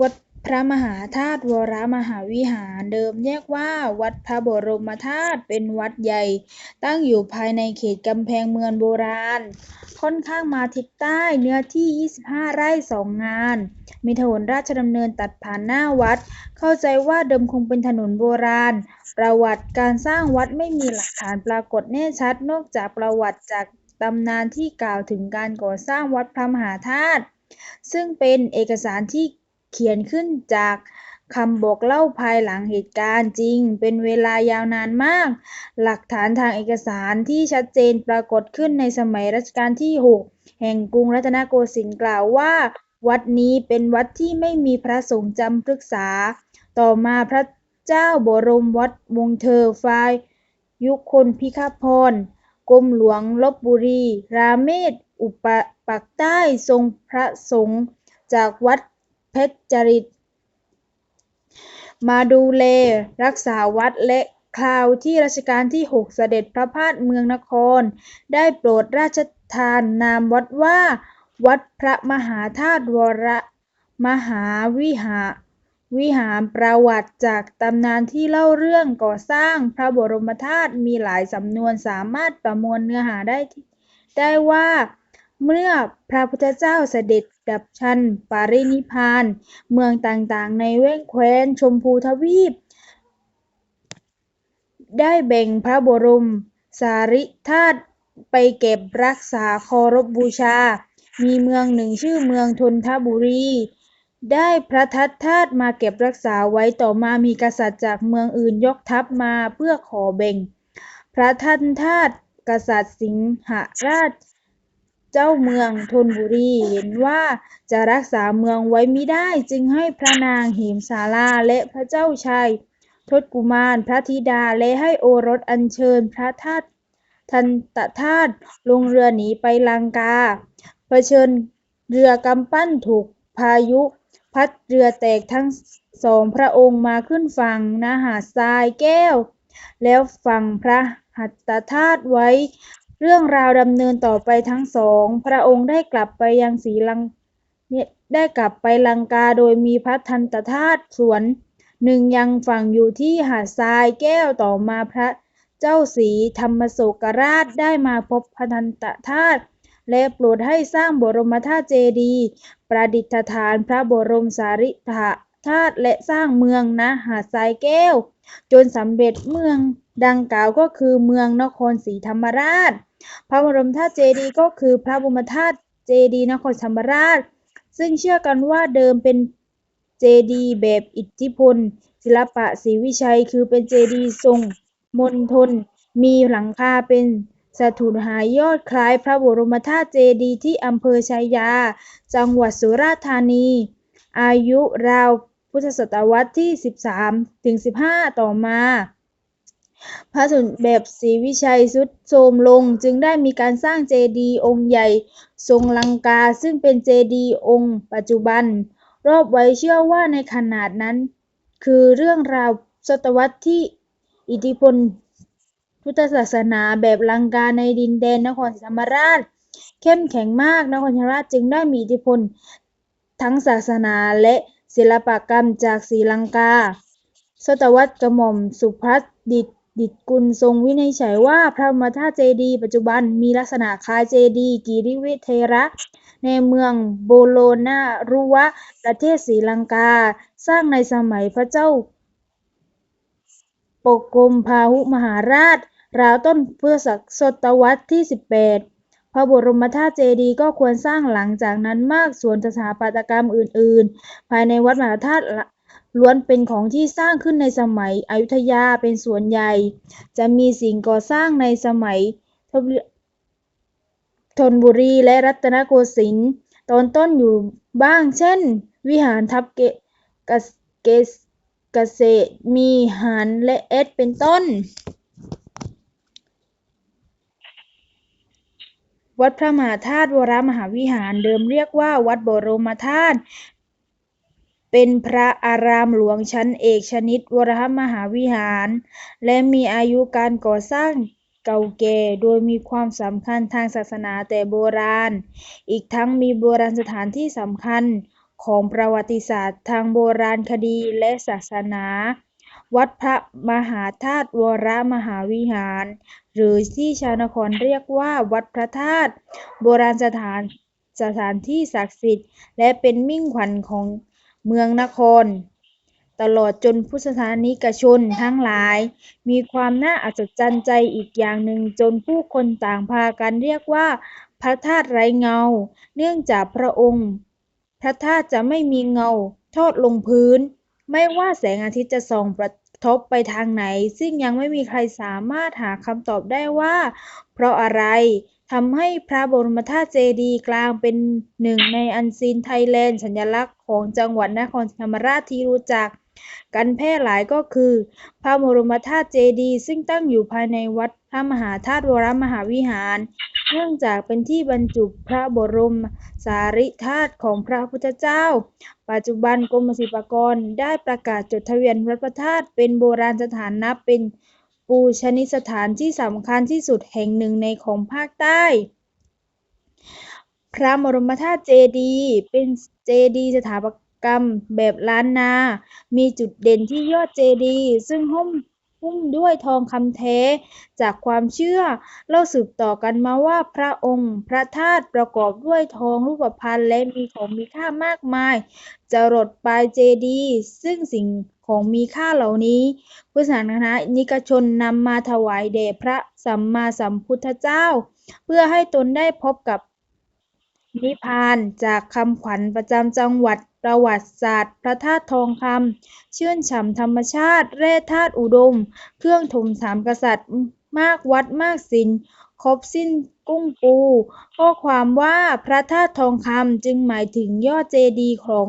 วัดพระมหาธาตุวรมหาวิหารเดิมเรียกว่า วัดพระบรมธาตุเป็นวัดใหญ่ ตั้งอยู่ภายในเขตกำแพงเมืองโบราณ ค่อนข้างมาทิศใต้เนื้อที่ 25 ไร่สองงาน มีถนนราชดำเนินตัดผ่านหน้าวัด เข้าใจว่าเดิมคงเป็นถนนโบราณ ประวัติการสร้างวัดไม่มีหลักฐานปรากฏแน่ชัดนอกจากประวัติจากตำนานที่กล่าวถึงการก่อสร้างวัดพระมหาธาตุซึ่งเป็นเอกสารที่ เขียนขึ้นจากคำบอกเล่าภายหลังเหตุการณ์จริง เป็นเวลายาวนานมาก หลักฐานทางเอกสารที่ชัดเจนปรากฏขึ้นในสมัยรัชกาลที่ 6 แห่งกรุงรัตนโกสินทร์กล่าวว่า วัดนี้เป็นวัดที่ไม่มีพระสงฆ์จำพฤกษา ต่อมาพระเจ้าบรมวัดวงเธอฝ่ายยุคนพิฆาพรกรมหลวงลพบุรี ราเมศอุปปักใต้ทรงพระสงฆ์จากวัด เพชรจริต มาดูแลรักษาวัดและคราวที่รัชกาลที่ 6 เสด็จพระพาทเมืองนคร ได้โปรดราชทานนามวัดว่า วัดพระมหาธาตุวรมหาวิหารวิหารประวัติจากตำนานที่เล่าเรื่องก่อสร้างพระบรมธาตุมีหลายสำนวนสามารถประมวลเนื้อหาได้ได้ว่า เมื่อพระพุทธเจ้าเสด็จ ดับขัน ปารินิพาน เมืองต่างๆ ในเวกแคว้นชมพูทวีป ได้แบ่งพระบรม สารีธาตุไปเก็บรักษาเคารพบูชา มีเมืองหนึ่งชื่อเมืองธนทบุรี ได้พระทัตธาตุมาเก็บรักษาไว้ต่อมามีกษัตริย์จากเมืองอื่นยกทัพมาเพื่อขอแบ่ง พระทัตธาตุกษัตริย์สิงหราช เจ้าเมืองธนบุรีเห็นว่าจะรักษาเมืองไว้ไมิได้จึงให้พระนางเหมสาราและพระเจ้าชายทศกุมารพระธิดาและให้โอรสอัญเชิญพระทันตธาตุลงเรือหนีไปลังกาเผชิญเรือกำปั้นถูกพายุ พัดเรือแตกทั้งสองพระองค์มาขึ้นฝั่งณหาดทรายแก้ว แล้วฝังพระหัตถธาตุไว้ เรื่องราวดำเนินต่อไปทั้งสอง พระองค์ได้กลับไปยังศรีลังได้กลับไปลังกาโดยมีพระทันตธาตุส่วนหนึ่งยังฝังอยู่ที่หาดทรายแก้วต่อมาพระเจ้าศรีธรรมโศกราชได้มาพบพระทันตธาตุและโปรดให้สร้างบรมธาตุเจดีย์ประดิษฐานพระบรมสารีริธาตุและสร้างเมืองณหาดทรายแก้ว จนสำเร็จเมือง ดังกล่าวก็คือเมืองนครศรีธรรมราช พระบรมธาตุเจดีย์ก็คือพระบรมธาตุเจดีย์นครศรีธรรมราช ซึ่งเชื่อกันว่าเดิมเป็นเจดีย์แบบอิทธิพล ศิลปะศรีวิชัย คือเป็นเจดีย์ทรงมณฑลมีหลังคาเป็นสถูปหายยอดคล้ายพระบรมธาตุเจดีย์ที่อำเภอชัยยา จังหวัดสุราษฎร์ธานี อายุราวพุทธศตวรรษที่ 13 ถึง 15 ต่อมา พระสุนแบบศรีวิชัยทรุดโทรมลงจึงได้มีการสร้างเจดีย์องค์ใหญ่ ทรงลังกาซึ่งเป็นเจดีย์องค์ปัจจุบัน รอบไว้เชื่อว่าในขณะนั้น คือเรื่องราวศตวรรษที่อิทธิพลพุทธศาสนาแบบลังกาในดินแดนนครศรีธรรมราช เข้มแข็งมากนครศรีธรรมราชจึงได้มีอิทธิพลทั้งศาสนาและศิลปกรรมจากศรีลังกา ศตวรรษกระหม่อมสุพัฒดิษฐ์ ดิษฐกุลทรงวินิจฉัยว่าพระบรมธาเจดีปัจจุบันมีลักษณะคล้ายเจดีกิริเทระ ในเมืองโบโลนารุวะ ประเทศศรีลังกา สร้างในสมัยพระเจ้า ปกรมพาหุมหาราช ราวต้นเพุทธศตวรรษที่ 18 พระบรมธาตุเจดีย์ก็ควรสร้างหลังจากนั้นมากส่วนสถาปัตยกรรมอื่น ๆ ภายในวัดมหาธาตุ ล้วนเป็นของที่สร้างขึ้นในสมัยอยุธยาเป็นส่วนใหญ่ จะมีสิ่งก่อสร้างในสมัยธนบุรีและรัตนโกสินทร์ตอนต้นอยู่บ้าง เช่น วิหารทับเกษมีหารและเอดเป็นต้น วัดพระมหาธาตุวรมหาวิหารเดิมเรียกว่าวัดบรมธาตุ เป็นพระอารามหลวงชั้นเอกชนิดวรมหาวิหาร และมีอายุการก่อสร้างเก่าแก่โดยมีความสำคัญทางศาสนาแต่โบราณ อีกทั้งมีโบราณสถานที่สำคัญของประวัติศาสตร์ทางโบราณคดีและศาสนา วัดพระมหาธาตุวรมหาวิหาร หรือที่ชาวนครเรียกว่าวัดพระธาตุโบราณสถานสถานที่ศักดิ์สิทธิ์ และเป็นมิ่งขวัญของ เมืองนคร ตลอดจนพุทธศาสนิกชนทั้งหลาย มีความน่าอัศจรรย์ใจอีกอย่างหนึ่งจนผู้คนต่างพากันเรียกว่า พระธาตุไร้เงา เนื่องจากพระองค์ พระธาตุจะไม่มีเงา ทอดลงพื้น ไม่ว่าแสงอาทิตย์จะส่องกระทบไปทางไหน ซึ่งยังไม่มีใครสามารถหาคำตอบได้ว่า เพราะอะไร ทำให้พระบรมธาตุเจดีย์กลางเป็นหนึ่งในอันซีนไทยแลนด์สัญลักษณ์ของจังหวัดนครศรีธรรมราชที่รู้จักกันแพร่หลายก็คือ พระบรมธาตุเจดีย์ซึ่งตั้งอยู่ภายในวัดพระมหาธาตุวรมหาวิหาร เนื่องจากเป็นที่บรรจุพระบรมสารีธาตุของพระพุทธเจ้า ปัจจุบันกรมศิลปากรได้ประกาศจดทะเบียนวัดพระธาตุเป็นโบราณสถานนับเป็น ปูชนีสถานที่สำคัญที่สุดแห่งหนึ่งในของภาคใต้ พระมรมธาตุเจดีเป็นเจดีสถาปกรรมแบบล้านนา มีจุดเด่นที่ยอดเจดี ซึ่งหุ้ม หุ้มด้วยทองคำแท้ จากความเชื่อเล่าสืบต่อกันมาว่าพระองค์ พระธาตุประกอบด้วยทองรูปพรรณและมีของมีค่ามากมาย จรดปลายเจดีย์ซึ่งสิ่งของมีค่าเหล่านี้พุทธศาสนิกชนนำมาถวายแด่พระสัมมาสัมพุทธเจ้า เพื่อให้ตนได้พบกับนิพพานจากคำขวัญประจำจังหวัด ประวัติศาสตร์ พระธาตุทองคำชื่นฉ่ำธรรมชาติแร่ธาตุอุดม เครื่องถมสามกษัตริย์ มากวัดมากศิลครบสิ้นกุ้งปู ข้อความว่าพระธาตุทองคำจึงหมายถึงยอดเจดีย์ของ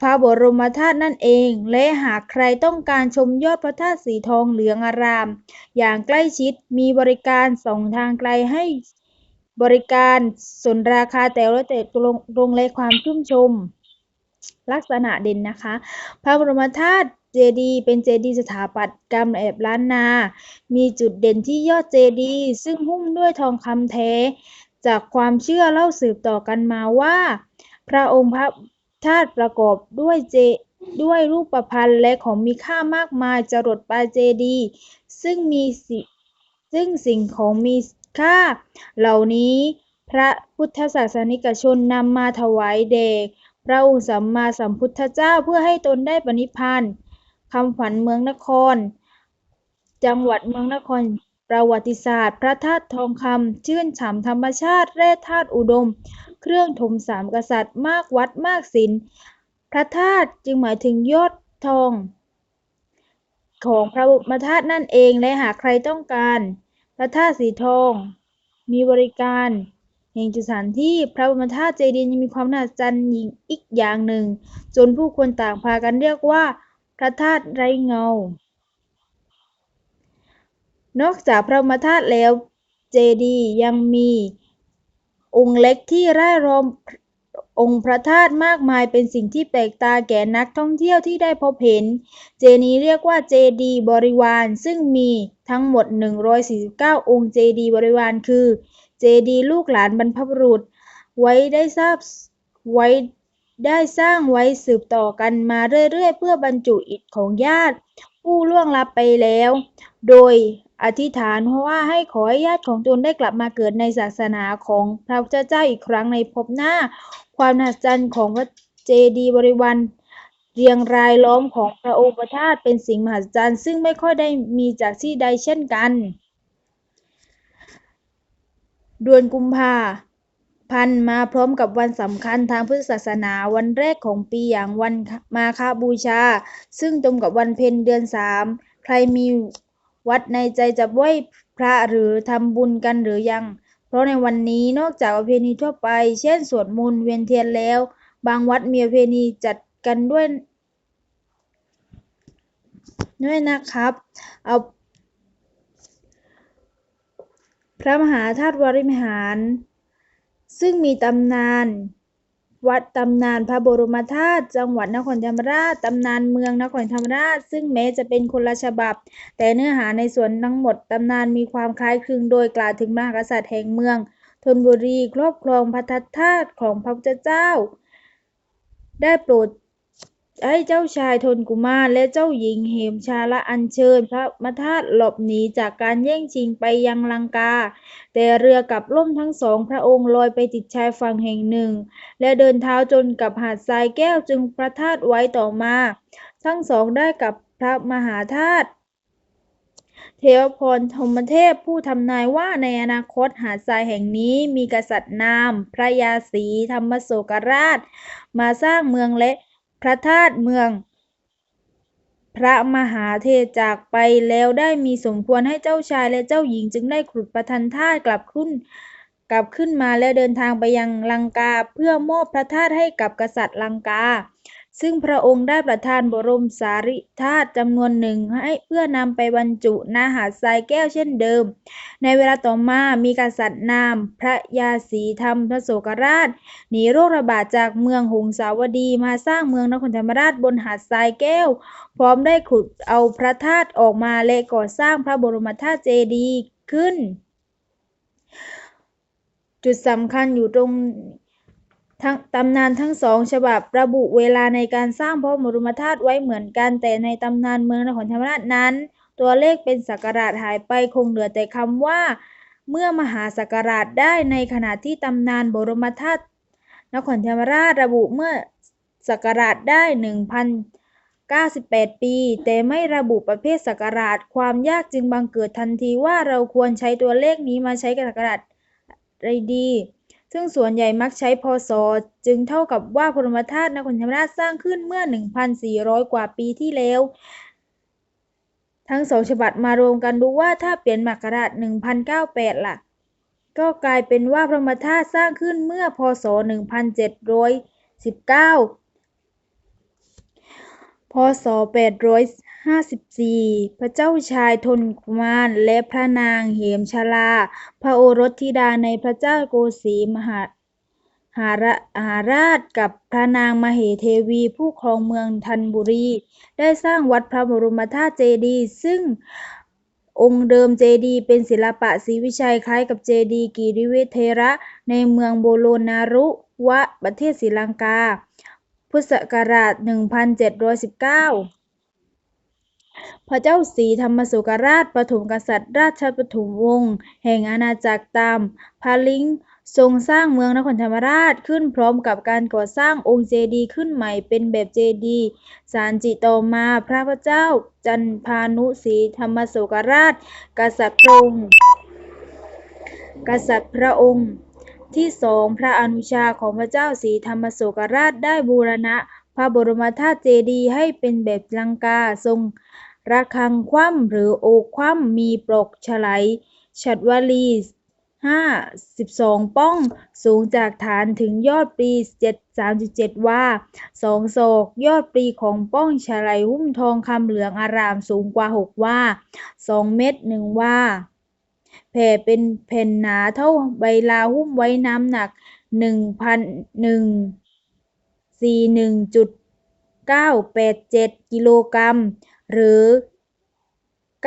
พระบรมธาตุนั่นเอง และหากใครต้องการชมยอดพระธาตุสีทองเหลืองอาราม อย่างใกล้ชิดมีบริการส่องทางไกลให้ บริการส่วนราคาแต่ละแต่ลงลงและความชุ่มชม ลักษณะเด่นนะคะ พระบรมธาตุเจดีย์เป็นเจดีย์สถาปัตยกรรมแบบล้านนา มีจุดเด่นที่ยอดเจดีย์ซึ่งหุ้มด้วยทองคำแท้ จากความเชื่อเล่าสืบต่อกันมาว่า พระองค์พระธาตุประกอบด้วยเจด้วยรูปพรรณและของมีค่ามากมายจรดปลายเจดีย์ซึ่งมีสิซึ่งสิ่งของมี ค่า เหล่านี้พระพุทธศาสนิกชนนำมาถวายแด่พระองค์สัมมาสัมพุทธเจ้าเพื่อให้ตนได้ปณิพพานคำขวัญเมืองนคร จังหวัดเมืองนคร ประวัติศาสตร์ พระธาตุทองคำชื่นฉ่ำธรรมชาติแร่ธาตุอุดม เครื่องถมสามกษัตริย์ มากวัดมากศิลป์พระธาตุจึงหมายถึงยอดทอง ของพระบรมธาตุนั่นเองและหากใครต้องการ พระธาตุสีทอง มีบริการแห่งจุดสถานที่พระบรมธาตุเจดีย์ยังมีความน่าจันยิงอีกอย่างหนึ่ง จนผู้คนต่างพากันเรียกว่า พระธาตุไร้เงา นอกจากพระบรมธาตุแล้วเจดีย์ยังมีองค์เล็กที่ร่ายรอม องค์พระธาตุมากมายเป็นสิ่งที่แปลกตาแก่นักท่องเที่ยวที่ได้พบเห็น เจนี้เรียกว่าเจดีบริวารซึ่งมีทั้งหมด 149 องค์เจดีบริวารคือ เจดีลูกหลานบรรพบุรุษ ไว้ได้ทราบไว้ได้สร้างไว้สืบต่อกันมาเรื่อยๆ เพื่อบรรจุอิฐของญาติ ผู้ล่วงลับไปแล้ว โดย อธิษฐานว่าให้ขอให้ญาติของตนได้กลับมาเกิดในศาสนาของพระพุทธเจ้าอีกครั้งในภพหน้า ความมหัศจรรย์ของพระเจดีย์บริวารเรียงรายล้อมของพระองค์พระธาตุเป็นสิ่งมหัศจรรย์ซึ่งไม่ค่อยได้มีจากที่ใดเช่นกันเดือนกุมภาพันมาพร้อมกับวันสำคัญทางพุทธศาสนาวันแรกของปีอย่างวันมาฆบูชา ซึ่งตรงกับวันเพ็ญเดือนสามใครมี วัดในใจจะไหว้พระหรือทำบุญกันหรือยัง เพราะในวันนี้นอกจากประเพณีทั่วไป เช่นสวดมนต์เวียนเทียนแล้ว บางวัดมีประเพณีจัดกันด้วยด้วยนะครับ เอา พระมหาธาตุวรวิหาร ซึ่งมีตำนาน วัดตำนานพระบรมธาตุจังหวัดนครธรรมราชตำนานเมืองนครธรรมราช ซึ่งแม้จะเป็นคนละฉบับ แต่เนื้อหาในส่วนทั้งหมดตำนานมีความคล้ายคลึงโดยกล่าวถึงมหากษัตริย์แห่งเมืองธนบุรีครอบครองพระธาตุของพระพุทธเจ้า ได้โปรด ให้เจ้าชายธนกุมารและเจ้าหญิงเหมชาละอัญเชิญพระมธาตุหลบหนีจากการแย่งชิงไปยังลังกา แต่เรือกลับล่มทั้งสองพระองค์ลอยไปติดชายฝั่งแห่งหนึ่ง และเดินเท้าจนกับหาดทรายแก้วจึงประทาดไว้ต่อมา ทั้งสองได้กับพระมหาธาตุเทวพรธมเทพผู้ทำนายว่าในอนาคตหาดทรายแห่งนี้มีกษัตริย์นาม พระยาศรีธรรมโศกราช มาสร้างเมืองและ พระธาตุเมือง พระมหาเทจากไปแล้วได้มีสมควรให้เจ้าชายและเจ้าหญิงจึงได้ขุดประทันธาตุกลับขึ้น กลับขึ้นมาและเดินทางไปยังลังกา เพื่อมอบพระธาตุให้กับกษัตริย์ลังกา ซึ่งพระองค์ได้ประทานบรมสารีธาตุจำนวนหนึ่งให้เพื่อนำไปบรรจุณหาดทรายแก้วเช่นเดิม ในเวลาต่อมามีกษัตริย์นาม พระยาศรีธรรมพระโศกราชหนีโรคระบาดจากเมืองหงสาวดีมาสร้างเมืองนครธรรมราชบนหาดทรายแก้ว พร้อมได้ขุดเอาพระธาตุออกมาและก่อสร้างพระบรมธาตุเจดีย์ขึ้น จุดสำคัญอยู่ตรง ทั้งตำนานทั้งสองฉบับระบุเวลาในการสร้างพระบรมธาตุไว้เหมือนกัน แต่ในตำนานเมืองนครธรรมราชนั้น ตัวเลขเป็นศักราชหายไปคงเหลือแต่คำว่า เมื่อมหาศักราชได้ในขณะที่ตำนานบรมธาตุนครธรรมราชระบุเมื่อศักราชได้1,098 ปี แต่ไม่ระบุประเภทศักราชความยากจึงบังเกิดทันทีว่าเราควรใช้ตัวเลขนี้มาใช้กับศักราชใดดี ซึ่งส่วนใหญ่มักใช้พศ จึงเท่ากับว่าพระบรมธาตุนครธรรมราชสร้างขึ้นเมื่อ 1,400 กว่าปีที่แล้ว ทั้งสองฉบับมารวมกันดูว่าถ้าเปลี่ยนมกราช1098ล่ะ ก็กลายเป็นว่าพระบรมธาตุสร้างขึ้นเมื่อพศ 1719 พศ 8 54. พระเจ้าชายธนกุมารและพระนางเหมชลา พระโอรสธิดาในพระเจ้าโกสีมหาหารหาราชกับพระนางมเหเทวีผู้ครองเมืองธัญบุรี ได้สร้างวัดพระบรมธาตุเจดีย์ซึ่งองค์เดิมเจดีย์เป็นศิลปะศรีวิชัยคล้ายกับเจดีย์กิริเวเทระในเมืองโบโลนารุวะประเทศศรีลังกา พุทธศักราช 1719 พระเจ้าศรีธรรมโศกราชปฐมกษัตริย์ราชปฐมวงศ์แห่งอาณาจักรตามพาลิงทรงสร้างเมืองนครธรรมราชขึ้นพร้อมกับการก่อสร้างองค์เจดีย์ขึ้นใหม่เป็นแบบเจดีย์สานจิต่อมาพระพเจ้าจันพานุศรีธรรมโศกราช กษัตริย์พระองค์กษัตริย์พระองค์ ที่สองพระอนุชาของพระเจ้าศรีธรรมโศกราชได้บูรณะ พระบรมธาตุเจดีย์ให้เป็นแบบลังกาทรง ระฆังคว่ำหรือโอคว่ำมีปลอกฉลัยฉัตรวลีห้าสิบสองป้องสูงจากฐานถึงยอดปลีเจ็ดสามเจ็ดว่าสองศอกยอดปลีของป้องฉลัยหุ้มทองคำเหลืองอารามสูงกว่าหกว่าสองเมตรหนึ่งว่าแผ่เป็นแผ่นหนาเท่าใบลาหุ้มไว้น้ำหนักหนึ่งพันหนึ่งสี่หนึ่งจุดเก้าแปดเจ็ดกิโลกรัม หรือ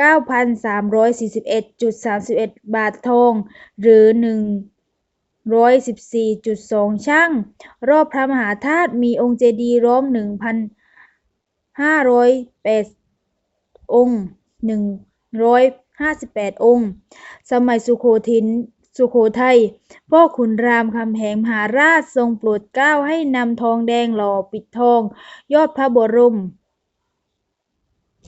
9,341.31 บาททอง หรือ 114.2 ช่าง รอบพระมหาธาตุมีองค์เจดีย์ล้อม 1,508 องค์ 158 องค์ สมัยสุโขทินสุโขทัย พ่อขุนรามคำแหงมหาราชทรงโปรดเกล้าให้นำทองแดงหล่อปิดทอง ยอดพระบรม